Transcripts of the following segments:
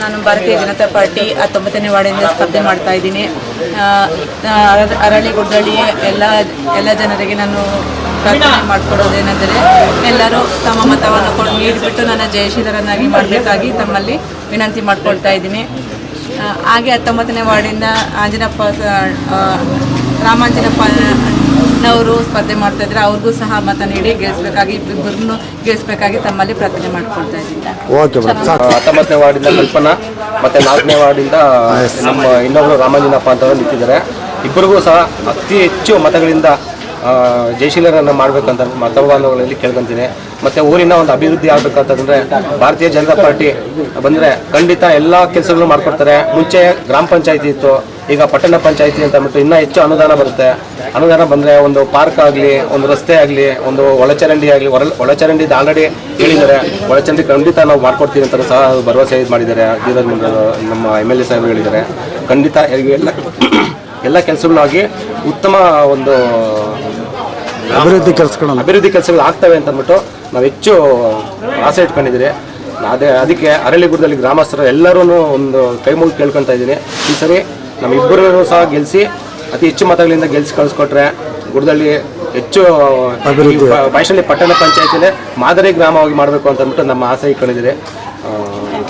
ನಾನು ಭಾರತೀಯ ಜನತಾ ಪಾರ್ಟಿ ಹತ್ತೊಂಬತ್ತನೇ ವಾರ್ಡಿಂದ ಸ್ಪರ್ಧೆ ಮಾಡ್ತಾ ಇದ್ದೀನಿ. ಅರಳಿ ಗುಡ್ಡಳ್ಳಿ ಎಲ್ಲ ಎಲ್ಲ ಜನರಿಗೆ ನಾನು ಪ್ರಾರ್ಥನೆ ಮಾಡಿಕೊಡೋದೇನೆಂದರೆ ಎಲ್ಲರೂ ತಮ್ಮ ಮತವನ್ನು ಕೊಟ್ಟು ನೀಡಿಬಿಟ್ಟು ನನ್ನ ಜಯಶೀಲರನ್ನಾಗಿ ಮಾಡಬೇಕಾಗಿ ತಮ್ಮಲ್ಲಿ ವಿನಂತಿ ಮಾಡ್ಕೊಳ್ತಾ ಇದ್ದೀನಿ. ಹಾಗೆ ಹತ್ತೊಂಬತ್ತನೇ ವಾರ್ಡಿಂದ ಆಂಜನಪ್ಪ ಸ- ರಾಮಾಂಜನಪ್ಪನವರು ಸ್ಪರ್ಧೆ ಮಾಡ್ತಾ ಇದ್ರೆ ಅವ್ರಿಗೂ ಸಹ ಮತ ನೀಡಿ ಗೆಲ್ಲಿಸಬೇಕಾಗಿ ಇಬ್ಬರನ್ನು ಗೆಲ್ಲಿಸಬೇಕಾಗಿ ತಮ್ಮಲ್ಲಿ ಪ್ರಾರ್ಥನೆ ಮಾಡ್ಕೊಳ್ತಾ ಇದ್ದೀನಿ ಓಕೆ ಮೇಡಮ್ ಹತ್ತೊಂಬತ್ತನೇ ವಾರ್ಡಿಂದ ಕಲ್ಪನಾ ಮತ್ತೆ ನಾಲ್ಕನೇ ವಾರ್ಡಿಂದ ನಮ್ಮ ಇನ್ನೊಬ್ಬರು ರಾಮಾಂಜನಪ್ಪ ಅಂತವರು ನಿಂತಿದ್ದಾರೆ. ಇಬ್ಬರಿಗೂ ಸಹ ಅತಿ ಹೆಚ್ಚು ಮತಗಳಿಂದ ಜಯಶೀಲರನ್ನು ಮಾಡಬೇಕಂತ ಮಾಡ್ಬೇಕಂತ ಮತಬಾಂಧವಗಳಲ್ಲಿ ಕೇಳ್ಕೊಂತೀನಿ. ಮತ್ತು ಊರಿನ ಒಂದು ಅಭಿವೃದ್ಧಿ ಆಗಬೇಕಂತಂದರೆ ಭಾರತೀಯ ಜನತಾ ಪಾರ್ಟಿ ಬಂದರೆ ಖಂಡಿತ ಎಲ್ಲ ಕೆಲಸಗಳು ಮಾಡ್ಕೊಡ್ತಾರೆ. ಮುಂಚೆ ಗ್ರಾಮ ಪಂಚಾಯತಿ ಇತ್ತು ಈಗ ಪಟ್ಟಣ ಪಂಚಾಯತಿ ಅಂತ ಅಂದ್ಬಿಟ್ಟು ಇನ್ನೂ ಹೆಚ್ಚು ಅನುದಾನ ಬರುತ್ತೆ. ಅನುದಾನ ಬಂದರೆ ಒಂದು ಪಾರ್ಕ್ ಆಗಲಿ ಒಂದು ರಸ್ತೆ ಆಗಲಿ ಒಂದು ಒಳಚರಂಡಿ ಆಗಲಿ ಹೊರ ಒಳಚರಂಡಿ ಆಲ್ರೆಡಿ ಹೇಳಿದ್ದಾರೆ. ಒಳಚರಂಡಿ ಖಂಡಿತ ನಾವು ಮಾಡ್ಕೊಡ್ತೀವಿ ಅಂತ ಸಹ ಭರವಸೆ ಇದು ಮಾಡಿದ್ದಾರೆ. ಧೀರಜ್ ಮುಂಡ್ರು ನಮ್ಮ ಎಂ ಎಲ್ ಎ ಸಾಹೇಬರು ಹೇಳಿದ್ದಾರೆ. ಖಂಡಿತ ಎಲ್ಲ ಎಲ್ಲ ಕೆಲಸಗಳಾಗಿ ಉತ್ತಮ ಒಂದು ಅಭಿವೃದ್ಧಿ ಕೆಲಸಗಳು ಅಭಿವೃದ್ಧಿ ಕೆಲಸಗಳು ಆಗ್ತವೆ ಅಂತ ಅಂದ್ಬಿಟ್ಟು ನಾವು ಹೆಚ್ಚು ಆಸೆ ಇಟ್ಕೊಂಡಿದ್ದೀರಿ. ಅದೇ ಅದಕ್ಕೆ ಅರಳಿಗುಡ್ದಲ್ಲಿ ಗ್ರಾಮಸ್ಥರು ಎಲ್ಲರೂ ಒಂದು ಕೈ ಮುಗಿ ಕೇಳ್ಕೊತಾ ಇದ್ದೀನಿ. ಈ ಸರಿ ನಮ್ಮಿಬ್ಬರೂ ಸಹ ಗೆಲ್ಲಿಸಿ ಅತಿ ಹೆಚ್ಚು ಮತಗಳಿಂದ ಗೆಲ್ಸಿ ಕಳಿಸ್ಕೊಟ್ರೆ ಗುಡದಲ್ಲಿ ಹೆಚ್ಚು. ಬೈಶಳ್ಳಿ ಪಟ್ಟಣ ಪಂಚಾಯತಿನೇ ಮಾದರಿ ಗ್ರಾಮವಾಗಿ ಮಾಡಬೇಕು ಅಂತ ಅಂದ್ಬಿಟ್ಟು ನಮ್ಮ ಆಸೆ ಇಟ್ಕೊಂಡಿದ್ದೀರಿ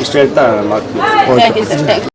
ಇಷ್ಟು ಹೇಳ್ತಾ ಮಾತು